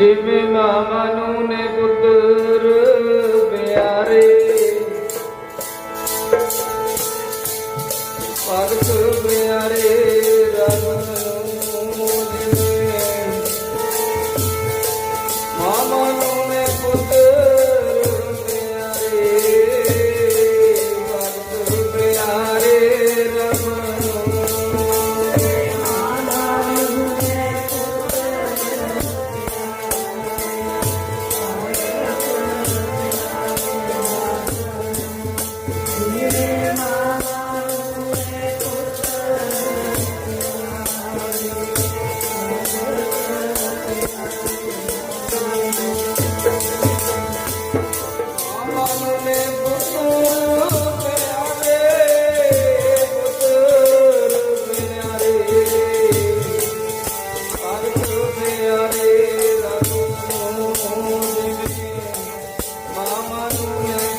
ਜਿਵੇਂ ਮਾਮਾ ਨੂੰ ਨੇ ਪੁੱਤਰ ਪਿਆਰੇ। ਭਗਤ ਪਿਆਰੇ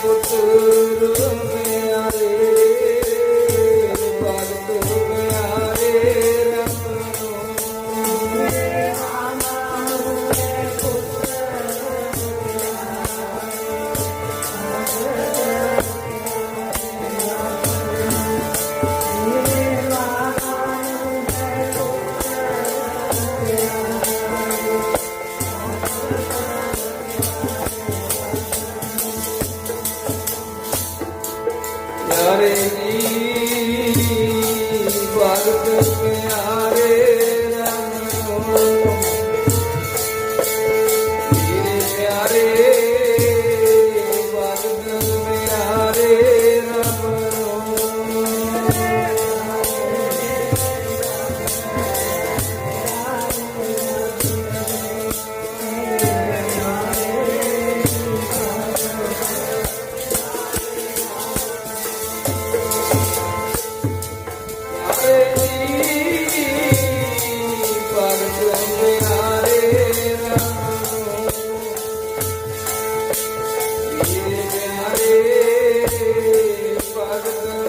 মতো हरे भगत